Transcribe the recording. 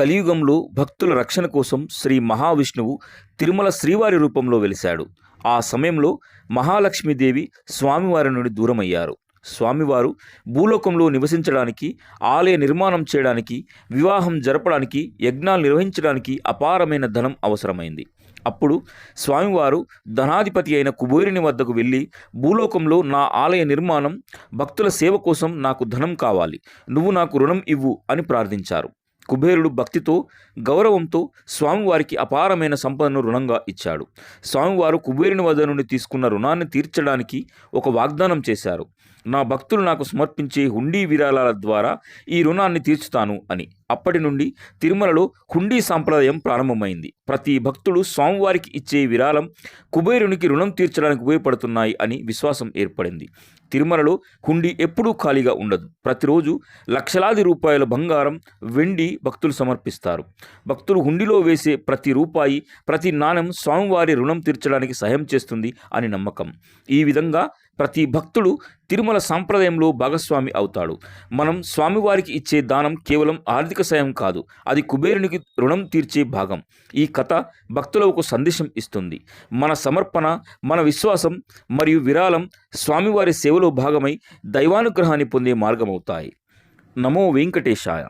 కలియుగంలో భక్తుల రక్షణ కోసం శ్రీ మహావిష్ణువు తిరుమల శ్రీవారి రూపంలో వెలిశాడు. ఆ సమయంలో మహాలక్ష్మీదేవి స్వామివారి నుండి దూరమయ్యారు. స్వామివారు భూలోకంలో నివసించడానికి ఆలయ నిర్మాణం చేయడానికి వివాహం జరపడానికి యజ్ఞాలు నిర్వహించడానికి అపారమైన ధనం అవసరమైంది. అప్పుడు స్వామివారు ధనాధిపతి అయిన కుబేరుని వద్దకు వెళ్ళి భూలోకంలో నా ఆలయ నిర్మాణం భక్తుల సేవ కోసం నాకు ధనం కావాలి నువ్వు నాకు రుణం ఇవ్వు అని ప్రార్థించారు. కుబేరుడు భక్తితో గౌరవంతో స్వామివారికి అపారమైన సంపదను రుణంగా ఇచ్చాడు. స్వామివారు కుబేరుని వద్ద నుండి తీసుకున్న రుణాన్ని తీర్చడానికి ఒక వాగ్దానం చేశారు. నా భక్తులు నాకు సమర్పించే హుండీ విరాళాల ద్వారా ఈ రుణాన్ని తీర్చుతాను అని. అప్పటి నుండి తిరుమలలో హుండీ సాంప్రదాయం ప్రారంభమైంది. ప్రతి భక్తుడు స్వామివారికి ఇచ్చే విరాళం కుబేరునికి రుణం తీర్చడానికి ఉపయోగపడుతున్నాయి అని విశ్వాసం ఏర్పడింది. తిరుమలలో హుండీ ఎప్పుడూ ఖాళీగా ఉండదు. ప్రతిరోజు లక్షలాది రూపాయల బంగారం వెండి భక్తులు సమర్పిస్తారు. భక్తులు హుండీలో వేసే ప్రతి రూపాయి ప్రతి నాణం స్వామివారి రుణం తీర్చడానికి సహాయం చేస్తుంది అని నమ్మకం. ఈ విధంగా ప్రతి భక్తుడు తిరుమల సాంప్రదాయంలో భాగస్వామి అవుతాడు. మనం స్వామివారికి ఇచ్చే దానం కేవలం ఆర్థిక సాయం కాదు అది కుబేరునికి రుణం తీర్చే భాగం. ఈ కథ భక్తులకు ఒక సందేశం ఇస్తుంది. మన సమర్పణ మన విశ్వాసం మరియు విరాళం స్వామివారి సేవలో భాగమై దైవానుగ్రహాన్ని పొందే మార్గమవుతాయి. నమో వెంకటేశాయ.